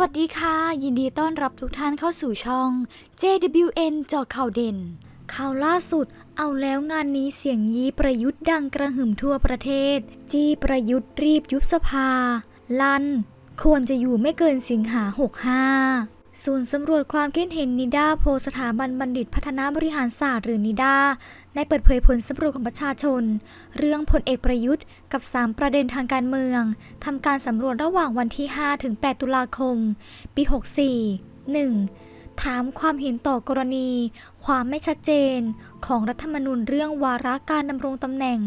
วัสดีค่ะ ยินดีต้อนรับทุกท่านเข้าสู่ช่อง JWN จอข่าวเด่น ข่าวล่าสุด เอาแล้วงานนี้เสียงยี้ประยุทธ์ดังกระหึ่มทั่วประเทศ จี้ประยุทธ์รีบยุบสภา ลัน ควรจะอยู่ไม่เกินสิงหา 65 ศูนย์สำรวจความคิดเห็นนิดาโพลสถาบันบัณฑิตพัฒนาบริหารศาสตร์หรือนิดาได้เปิดเผยผลสำรวจของประชาชน เรื่องพลเอกประยุทธ์ กับ 3 ประเด็นทางการเมืองทำการสำรวจระหว่างวันที่ 5 ถึง 8 ตุลาคม ปี 64 1. ถามความเห็นต่อกรณี ความไม่ชัดเจน ของรัฐธรรมนูญเรื่องวาระการดำรงตำแหน่ง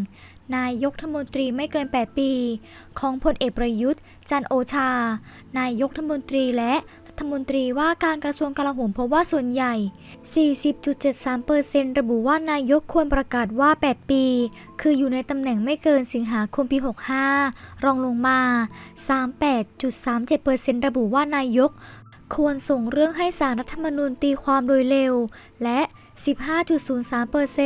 นายกรัฐมนตรีไม่เกิน 8 ปี ของพลเอกประยุทธ์ จันโอชา นายกรัฐมนตรีและ ฐมนตรีว่าการกระทรวงกลาโหมพบว่าส่วนใหญ่ 40.73%ระบุว่านายกควรประกาศว่า 8 ปี คืออยู่ในตำแหน่งไม่เกินสิงหาคมปี 65 รองลงมา 38.37%ระบุว่านายกควรส่งเรื่องให้สารรัฐธรรมนูญตีความโดยเร็ว และ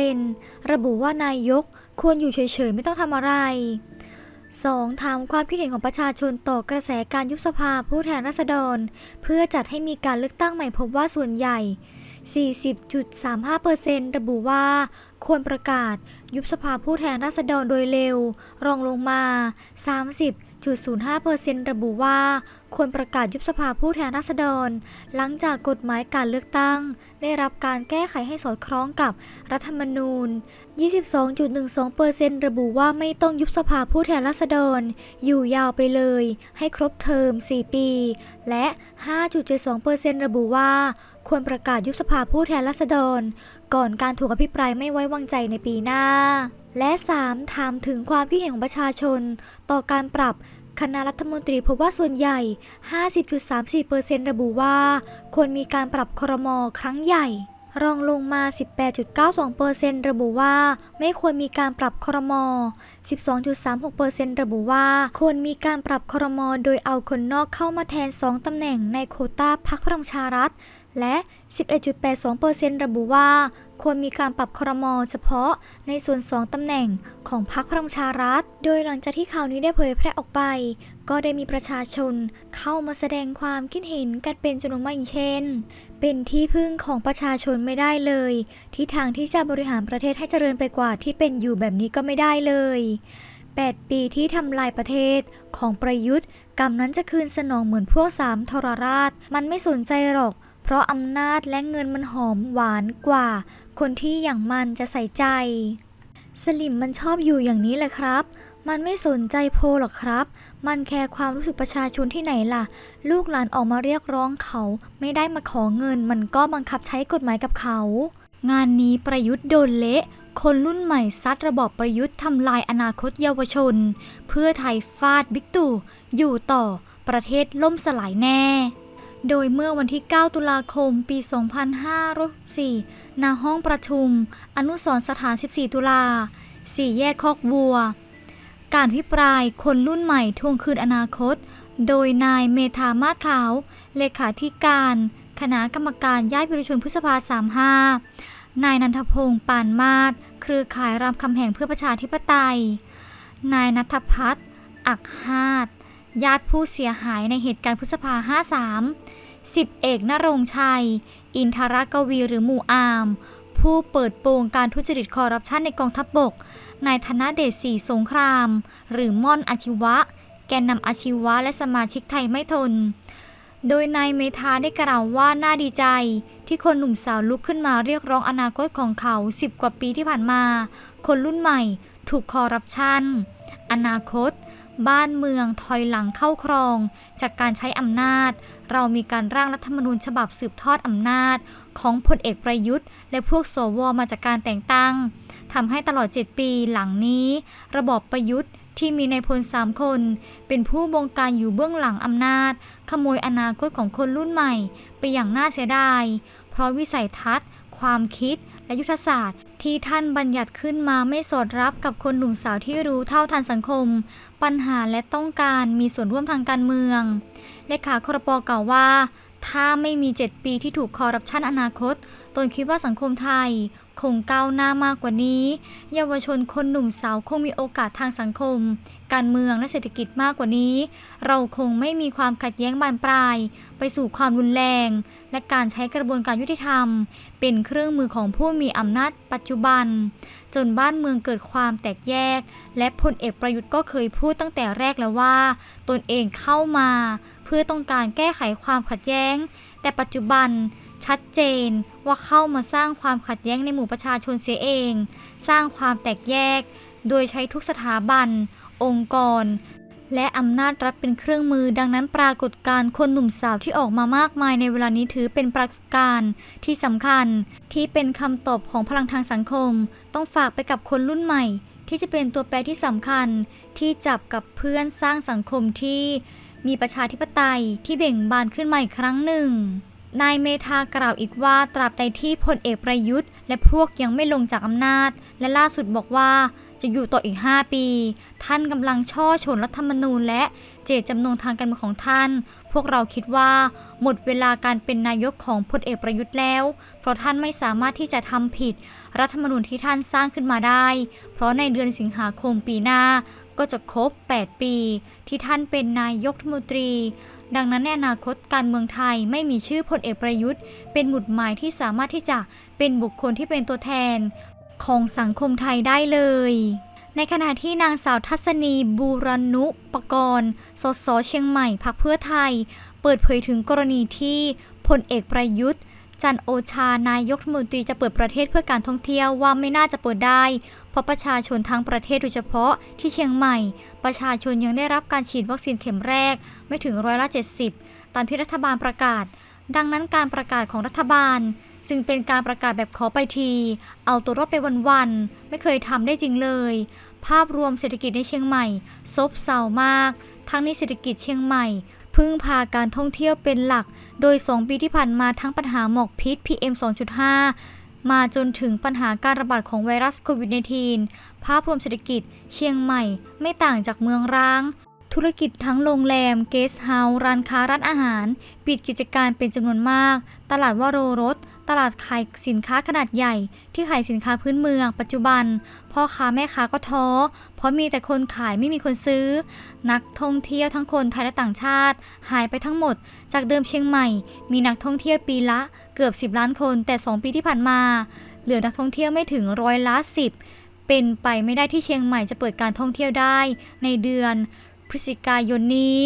15.03%ระบุว่านายกควรอยู่เฉยๆ ไม่ต้องทำอะไร 2. ถามความคิดเห็นของประชาชนต่อกระแสการยุบสภาผู้แทนราษฎร เพื่อจัดให้มีการเลือกตั้งใหม่พบว่าส่วนใหญ่ 40.35%ระบุว่า ควรประกาศยุบสภาผู้แทนราษฎรโดยเร็ว รองลงมา 30 30.05%ระบุว่า ควรประกาศยุบสภาผู้แทนราษฎร หลังจากกฎหมายการเลือกตั้ง ได้รับการแก้ไขให้สอดคล้องกับรัฐธรรมนูญ 22.12%ระบุว่าไม่ต้องยุบสภาผู้แทนราษฎร อยู่ยาวไปเลย ให้ครบเทอม 4 ปี และ 5.72%ระบุว่าควรประกาศยุบสภาผู้แทนราษฎร ก่อนการถูกอภิปรายไม่ไว้วางใจในปีหน้า และ 3. ถามถึงความคิดเห็นของประชาชน ต่อการปรับคณะรัฐมนตรีพบว่าส่วนใหญ่ 50.34%ระบุว่าควรมีการปรับครมครั้งใหญ่ รองลงมา 18.92%ระบุว่าไม่ควรมีการปรับครม 12.36%ระบุว่าควรมีการปรับครม โดยเอาคนนอกเข้ามาแทน 2ตำแหน่งในโคต้าพักพลังชารัฐ และ 11.82%ระบุว่า ควรมีการปรับครมเฉพาะในส่วน 2 ตำแหน่งของพรรคพลังชารัฐ โดยหลังจากที่ข่าวนี้ได้เผยแพร่ออกไป ก็ได้มีประชาชนเข้ามาแสดงความคิดเห็นกันเป็นจำนวนมากอย่างเช่น เป็นที่พึ่งของประชาชนไม่ได้เลย ที่ทางที่จะบริหารประเทศให้เจริญไปกว่าที่เป็นอยู่แบบนี้ก็ไม่ได้เลย 8 ปีที่ทำลายประเทศของประยุทธ์กรรมนั้นจะคืนสนองเหมือนพวกสามทรราช มันไม่สนใจหรอก เพราะอำนาจและเงินมันหอมหวานกว่า คนที่อย่างมันจะใส่ใจ สลิมมันชอบอยู่อย่างนี้แหละครับ มันไม่สนใจโพหรอกครับ มันแคร์ความรู้สึกประชาชนที่ไหนล่ะ ลูกหลานออกมาเรียกร้องเขา ไม่ได้มาขอเงิน มันก็บังคับใช้กฎหมายกับเขา งานนี้ประยุทธ์โดนเละคนรุ่นใหม่ซัดระบอบประยุทธ์ทำลายอนาคตเยาวชน เพื่อไทยฟาดบิ๊กตู่อยู่ต่อประเทศล่มสลายแน่ โดยเมื่อวันที่ 9 ตุลาคม ปี 2504ณห้องประชุม อนุสรสถาน 14 ตุลา สี่แยกคอกบัว การพิปรายคนรุ่นใหม่ทวงคืนอนาคต โดยนายเมธามาศขาว เลขาธิการ คณะกรรมการย้ายประชุมพฤษภา 35 นายนันทพงศ์ปานมาศเครือข่ายรามคำแหงเพื่อประชาธิปไตย นายนัทพัฒน์อักฮาด ญาติผู้เสียหายในเหตุการณ์พฤษภา 53สิบเอกนรงค์ชัย อินทรกวีหรือหมู่อาม ผู้เปิดโปงการทุจริตคอร์รัปชันในกองทัพบบก นายธนเดชศรีสงคราม หรือม่อนอาชีวะ แกนนำอาชีวะและสมาชิกไทยไม่ทน โดยนายเมธาได้กล่าวว่าน่าดีใจ ที่คนหนุ่มสาวลุกขึ้นมาเรียกร้องอนาคตของเขา 10 กว่าปีที่ผ่านมา คนรุ่นใหม่ ถูกคอร์รัปชัน อนาคต บ้านเมืองถอยหลังเข้าครอง จากการใช้อำนาจ เรามีการร่างรัฐธรรมนูญฉบับสืบทอดอำนาจ ของพลเอกประยุทธ์ และพวกสวมาจากการแต่งตั้งทำให้ตลอด 7 ปีหลังนี้ ระบอบประยุทธ์ที่มีนายพลสามคน เป็นผู้บงการอยู่เบื้องหลังอำนาจ ขโมยอนาคตของคนรุ่นใหม่ ไปอย่างน่าเสียดาย เพราะวิสัยทัศน์ ความคิด และยุทธศาสตร์ ที่ท่านบัญญัติขึ้นมาไม่สอดรับกับคนหนุ่มสาวที่รู้เท่าทันสังคม ปัญหาและต้องการมีส่วนร่วมทางการเมืองเลขาครปกล่าวว่า ถ้าไม่มี 7 ปีที่ถูกคอร์รัปชันอนาคต ตนคิดว่าสังคมไทย คงก้าวหน้ามากกว่านี้ เยาวชนคนหนุ่มสาวคงมีโอกาสทางสังคม การเมืองและเศรษฐกิจมากกว่านี้ เราคงไม่มีความขัดแย้งบานปลาย ไปสู่ความรุนแรง และการใช้กระบวนการยุติธรรม เป็นเครื่องมือของผู้มีอำนาจปัจจุบัน จนบ้านเมืองเกิดความแตกแยก และพลเอกประยุทธ์ก็เคยพูดตั้งแต่แรกแล้วว่า ตนเองเข้ามา พื่อต้องการแก้ไขความขัดแย้ง แต่ปัจจุบันชัดเจนว่าเข้ามาสร้างความขัดแย้งในหมู่ประชาชนเสียเอง สร้างความแตกแยก โดยใช้ทุกสถาบัน องค์กร และอำนาจรัฐเป็นเครื่องมือ ดังนั้นปรากฏการณ์คนหนุ่มสาวที่ออกมามากมายในเวลานี้ถือเป็นปรากฏการณ์ที่สำคัญ ที่เป็นคำตอบของพลังทางสังคม ต้องฝากไปกับคนรุ่นใหม่ ที่จะเป็นตัวแปรที่สำคัญ ที่จับกับเพื่อนสร้างสังคมที่ มีประชาธิปไตยที่เบ่งบานขึ้นมาอีกครั้งหนึ่ง นายเมธากล่าวอีกว่าตราบใดที่พลเอกประยุทธ์ และพวกยังไม่ลงจากอำนาจ และล่าสุดบอกว่าจะอยู่ต่ออีก 5 ปี ท่านกำลังช่อชนรัฐธรรมนูญและเจตจำนงทางการเมืองของท่าน พวกเราคิดว่า หมดเวลาการเป็นนายกของพลเอกประยุทธ์แล้ว เพราะท่านไม่สามารถที่จะทำผิด รัฐธรรมนูญที่ท่านสร้างขึ้นมาได้ เพราะในเดือนสิงหาคมปีหน้า ก็จะครบ 8 ปี ที่ท่านเป็นนายกรัฐมนตรี ดังนั้นในอนาคตการเมืองไทยไม่มีชื่อพลเอกประยุทธ์ เป็นหมุดหมายที่สามารถที่จะเป็นบุคคลที่เป็นตัวแทน ของสังคมไทยได้เลยในขณะที่นางสาวทัศนีบูรณุปกรณ์ สสเชียงใหม่พักเพื่อไทย เปิดเผยถึงกรณีที่พลเอกประยุทธ์ จันโอชานายกรัฐมนตรีจะเปิดประเทศเพื่อการท่องเที่ยวว่าไม่น่าจะเปิดได้ เพราะประชาชนทั้งประเทศโดยเฉพาะที่เชียงใหม่ ประชาชนยังได้รับการฉีดวัคซีนเข็มแรกไม่ถึงร้อยละ 70 ตามที่รัฐบาลประกาศ ดังนั้นการประกาศของรัฐบาล จึงเป็นการประกาศแบบขอไปที เอาตัวรอดไปวันๆไม่เคยทำได้จริงเลย ภาพรวมเศรษฐกิจในเชียงใหม่ซบเซามาก ทั้งในเศรษฐกิจเชียงใหม่ พึ่งพาการท่องเที่ยวเป็นหลัก โดย 2 ปีที่ผ่านมาทั้งปัญหาหมอกพิษ PM 2.5 มาจนถึงปัญหาการระบาดของไวรัสโควิด -19 ภาพรวมเศรษฐกิจเชียงใหม่ไม่ต่างจากเมืองร้าง ธุรกิจทั้งโรงแรม เกสต์เฮาส์ ร้านค้า ร้านอาหาร ปิดกิจการเป็นจำนวนมาก ตลาดวโรรส ตลาดขายสินค้าขนาดใหญ่ ที่ขายสินค้าพื้นเมือง ปัจจุบัน พ่อค้าแม่ค้าก็ท้อ เพราะมีแต่คนขายไม่มีคนซื้อ นักท่องเที่ยวทั้งคนไทยและต่างชาติ หายไปทั้งหมด จากเดิมเชียงใหม่ มีนักท่องเที่ยวปีละเกือบ 10 ล้านคน แต่ 2 ปีที่ผ่านมา เหลือนักท่องเที่ยวไม่ถึงร้อยละ10เป็นไปไม่ได้ที่เชียงใหม่จะเปิดการท่องเที่ยวได้ในเดือนพฤศจิกายนนี้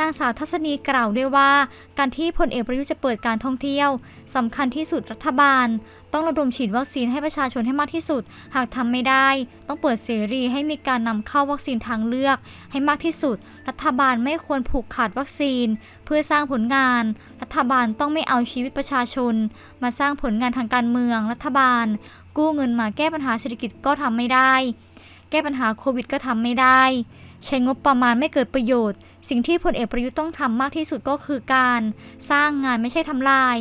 นางสาวทัศนีกล่าวด้วยว่า การที่พลเอกประยุทธ์จะเปิดการท่องเที่ยวสำคัญที่สุดรัฐบาล ต้องระดมฉีดวัคซีนให้ประชาชนให้มากที่สุด หากทำไม่ได้ ต้องเปิดเสรีให้มีการนำเข้าวัคซีนทางเลือก ให้มากที่สุด รัฐบาลไม่ควรผูกขาดวัคซีน เพื่อสร้างผลงาน รัฐบาลต้องไม่เอาชีวิตประชาชน มาสร้างผลงานทางการเมือง รัฐบาล กู้เงินมาแก้ปัญหาเศรษฐกิจก็ทำไม่ได้ ก้ปัญหาโควิดก็ทำไม่ได้ ใช้งบประมาณไม่เกิดประโยชน์ สิ่งที่พลเอกประยุทธ์ต้องทำมากที่สุดก็คือการ สร้างงานไม่ใช่ทำลาย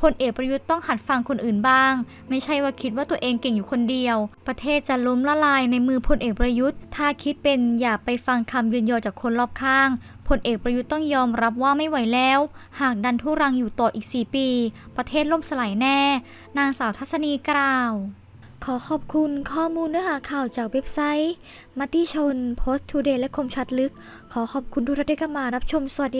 พลเอกประยุทธ์ต้องหัดฟังคนอื่นบ้าง ไม่ใช่ว่าคิดว่าตัวเองเก่งอยู่คนเดียว ประเทศจะล้มละลายในมือพลเอกประยุทธ์ ถ้าคิดเป็นอย่าไปฟังคำยืนยอจากคนรอบข้างพลเอกประยุทธ์ต้องยอมรับว่าไม่ไหวแล้ว หากดันทุรังอยู่ต่ออีก 4 ปี ประเทศล่มสลายแน่ นางสาวทัศนีกล่าว ขอขอบคุณข้อมูลเนื้อหาข่าวจากเว็บไซต์ มัติชน โพสต์ทูเดย์และคมชัดลึก ขอขอบคุณทุกท่านที่เข้ามารับชม สวัสดี